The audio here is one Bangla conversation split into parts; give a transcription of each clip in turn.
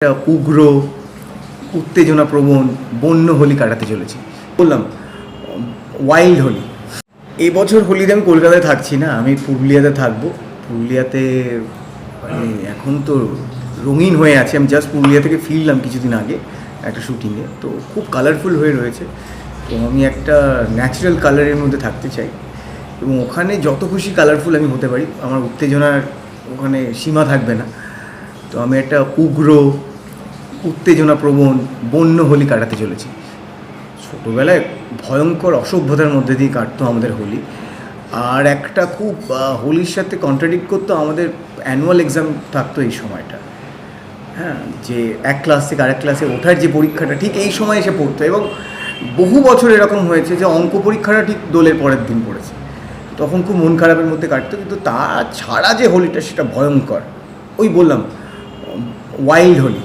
একটা উগ্র উত্তেজনা প্রবণ বন্য হোলি কাটাতে চলেছি। বললাম ওয়াইল্ড হোলি। এবছর হোলিতে আমি কলকাতায় থাকছি না, আমি পুরুলিয়াতে থাকব। পুরুলিয়াতে মানে এখন তো রঙিন হয়ে আছে, আমি জাস্ট পুরুলিয়া থেকে ফিরলাম কিছুদিন আগে, একটা শুটিংয়ে তো খুব কালারফুল হয়ে রয়েছে। তো আমি একটা ন্যাচারাল কালারের মধ্যে থাকতে চাই। এবং ওখানে যত খুশি কালারফুল আমি হতে পারি, আমার উত্তেজনার ওখানে সীমা থাকবে না। তো আমি একটা উগ্র উত্তেজনা প্রবণ বন্য হোলি কাটাতে চলেছি। ছোটোবেলায় ভয়ঙ্কর অসভ্যতার মধ্যে দিয়ে কাটতো আমাদের হোলি। আর একটা খুব হোলির সাথে কন্ট্রাডিক্ট করতো আমাদের অ্যানুয়াল এক্সাম থাকতো এই সময়টা। হ্যাঁ যে এক ক্লাস থেকে আরেক ক্লাসে ওঠার যে পরীক্ষাটা, ঠিক এই সময় এসে পড়তো এবং বহু বছর এরকম হয়েছে যে অঙ্ক পরীক্ষাটা ঠিক দোলের পরের দিন পড়েছে। তখন খুব মন খারাপের মধ্যে কাটতো, কিন্তু তা ছাড়া যে হোলিটা সেটা ভয়ঙ্কর। ওই বললাম ওয়াইল্ড হোলি।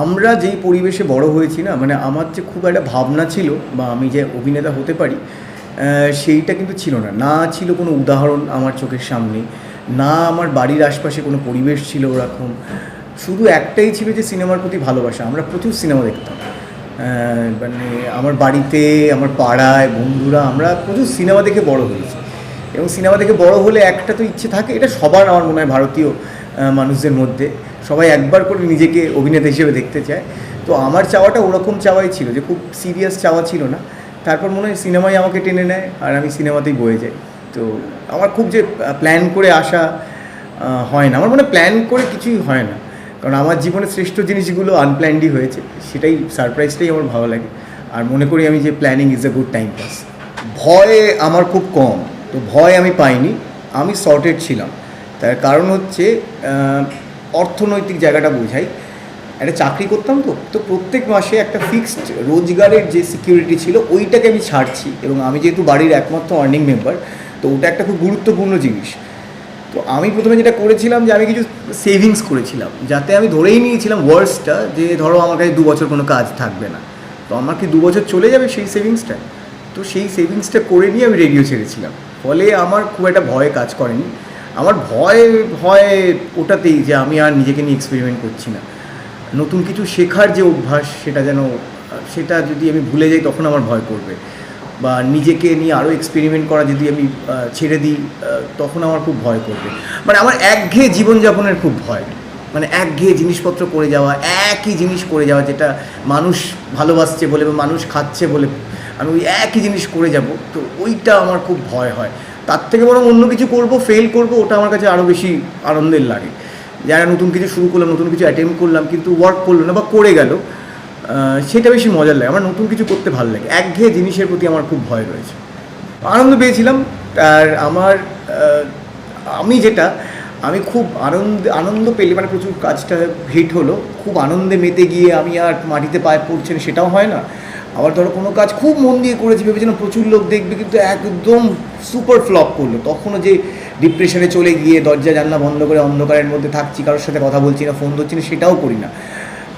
আমরা যেই পরিবেশে বড় হয়েছি না মানে আমার যে খুব একটা ভাবনা ছিল বা আমি যে অভিনেতা হতে পারি সেইটা কিন্তু ছিল না। না ছিল কোনো উদাহরণ আমার চোখের সামনে, না আমার বাড়ির আশপাশে কোনো পরিবেশ ছিল ওরকম। শুধু একটাই ছিল যে সিনেমার প্রতি ভালোবাসা। আমরা প্রচুর সিনেমা দেখতাম। মানে আমার বাড়িতে, আমার পাড়ায়, বন্ধুরা, আমরা প্রচুর সিনেমা দেখে বড় হয়েছি। এবং সিনেমা দেখে বড় হলে একটা তো ইচ্ছে থাকে, এটা সবার আমার মনে হয় ভারতীয় মানুষদের মধ্যে। সবাই একবার করে নিজেকে অভিনেতা হিসেবে দেখতে চায়। তো আমার চাওয়াটা ওরকম চাওয়াই ছিল যে খুব সিরিয়াস চাওয়া ছিল না। তারপর মনে হয় সিনেমাই আমাকে টেনে নেয় আর আমি সিনেমাতেই বয়ে যাই। তো আমার খুব যে প্ল্যান করে আসা হয় না। আমার মনে প্ল্যান করে কিছুই হয় না। কারণ আমার জীবনে শ্রেষ্ঠ জিনিসগুলো আনপ্ল্যান্ডই হয়েছে। সেটাই সারপ্রাইজটাই আমার ভালো লাগে। আর মনে করি আমি যে planning is a good time pass ভয় আমার খুব কম। তো ভয় আমি পাইনি। আমি সর্টেড ছিলাম। তার কারণ হচ্ছে অর্থনৈতিক জায়গাটা বোঝাই। একটা চাকরি করতাম তো তো প্রত্যেক মাসে একটা ফিক্সড রোজগারের যে সিকিউরিটি ছিল, ওইটাকে আমি ছাড়ছি এবং আমি যেহেতু বাড়ির একমাত্র আর্নিং মেম্বার তো ওটা একটা খুব গুরুত্বপূর্ণ জিনিস। তো আমি প্রথমে যেটা করেছিলাম যে আমি কিছু সেভিংস করেছিলাম, যাতে আমি ধরেই নিয়েছিলাম ওয়ার্সটা যে ধরো আমার কাছে দু বছর কোনো কাজ থাকবে না। তো আমার কি দু বছর চলে যাবে সেই সেভিংসটা তো সেই সেভিংসটা করে নিয়ে আমি রেডিও ছেড়েছিলাম। ফলে আমার খুব একটা ভয় কাজ করেনি। আমার ভয় ভয় ওটাতেই যে আমি আর নিজেকে নিয়ে এক্সপেরিমেন্ট করছি না। নতুন কিছু শেখার যে অভ্যাস, সেটা যেন, সেটা যদি আমি ভুলে যাই, তখন আমার ভয় করবে। বা নিজেকে নিয়ে আরও এক্সপেরিমেন্ট করা যদি আমি ছেড়ে দিই তখন আমার খুব ভয় করবে। মানে আমার একঘেয়ে জীবনযাপনের খুব ভয়। মানে একঘেয়ে জিনিসপত্র করে যাওয়া, একই জিনিস করে যাওয়া, যেটা মানুষ ভালোবাসছে বলে বা মানুষ খাচ্ছে বলে আমি ওই একই জিনিস করে যাব, তো ওইটা আমার খুব ভয় হয়। তার থেকে বরং অন্য কিছু করব ফেল করব, ওটা আমার কাছে আরও বেশি আনন্দের লাগে। যারা নতুন কিছু শুরু করলাম, নতুন কিছু অ্যাটেম্প করলাম, কিন্তু ওয়ার্ক করল না বা করে গেল সেটা বেশি মজার লাগে। আমার নতুন কিছু করতে ভালো লাগে। একঘেয়ে জিনিসের প্রতি আমার খুব ভয় রয়েছে। আনন্দ পেয়েছিলাম, আর আমার আমি যেটা, আমি খুব আনন্দ আনন্দ পেলে মানে প্রচুর কাজটা হিট হলো। খুব আনন্দে মেতে গিয়ে আমি আর মাটিতে পায়ে পড়ছে না, সেটাও হয় না। আবার ধরো কোনো কাজ খুব মন দিয়ে করেছি, ভেবেছিলাম প্রচুর লোক দেখবে, কিন্তু একদম সুপার ফ্লপ করল। তখনও যে ডিপ্রেশনে চলে গিয়ে দরজা জানলা বন্ধ করে অন্ধকারের মধ্যে থাকছি, কারোর সাথে কথা বলছি না ফোন ধরছি না, সেটাও করি না।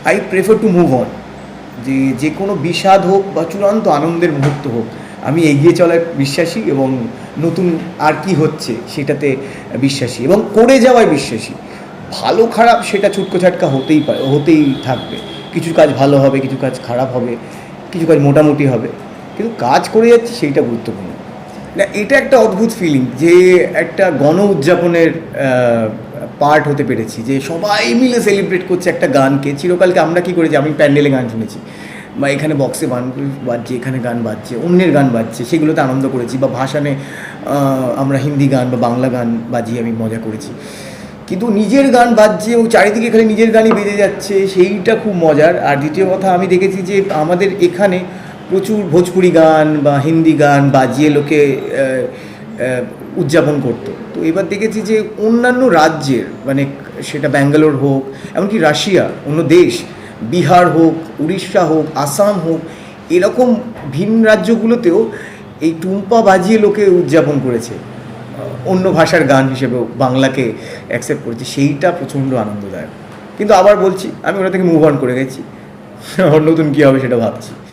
I prefer to move on যে যে কোনো বিষাদ হোক বা চূড়ান্ত আনন্দের মুহূর্ত হোক, আমি এগিয়ে চলার বিশ্বাসী এবং নতুন আর কি হচ্ছে সেটাতে বিশ্বাসী এবং করে যাওয়ায় বিশ্বাসী। ভালো খারাপ সেটা ছুটকো ছাটকা হতেই পারে, হতেই থাকবে। কিছু কাজ ভালো হবে, কিছু কাজ খারাপ হবে। কিছু কাজ মোটামুটি হবে। কিন্তু কাজ করে যাচ্ছি সেইটা গুরুত্বপূর্ণ। না, এটা একটা অদ্ভুত ফিলিং যে একটা গণ উদযাপনের পার্ট হতে পেরেছি, যে সবাই মিলে সেলিব্রেট করছে একটা গানকে। চিরকালকে আমরা কি করেছি? আমি প্যান্ডেলে গান শুনেছি, বা এখানে বক্সে গান বাজছে, এখানে গান বাজছে, অন্যের গান বাজছে, সেগুলোতে আনন্দ করেছি, বা ভাষানে আমরা হিন্দি গান বা বাংলা গান বাজিয়ে আমি মজা করেছি। কিন্তু নিজের গান বাজছে এবং চারিদিকে খালি নিজের গানই বেজে যাচ্ছে, সেইটা খুব মজার। আর দ্বিতীয় কথা, আমি দেখেছি যে আমাদের এখানে প্রচুর ভোজপুরি গান বা হিন্দি গান বাজিয়ে লোকে উদযাপন করতো। তো এবার দেখেছি যে অন্যান্য রাজ্যের মানে সেটা ব্যাঙ্গালোর হোক, এমনকি রাশিয়া, অন্য দেশ, বিহার হোক, উড়িষ্যা হোক, আসাম হোক, এরকম ভিন রাজ্যগুলোতেও এই টুম্পা বাজিয়ে লোকে উদযাপন করেছে। অন্য ভাষার গান হিসেবেও বাংলাকে অ্যাকসেপ্ট করেছি, সেইটা প্রচণ্ড আনন্দদায়ক। কিন্তু আবার বলছি, আমি ওটা থেকে মুভ অন করে গেছি। নতুন কী হবে সেটা ভাবছি।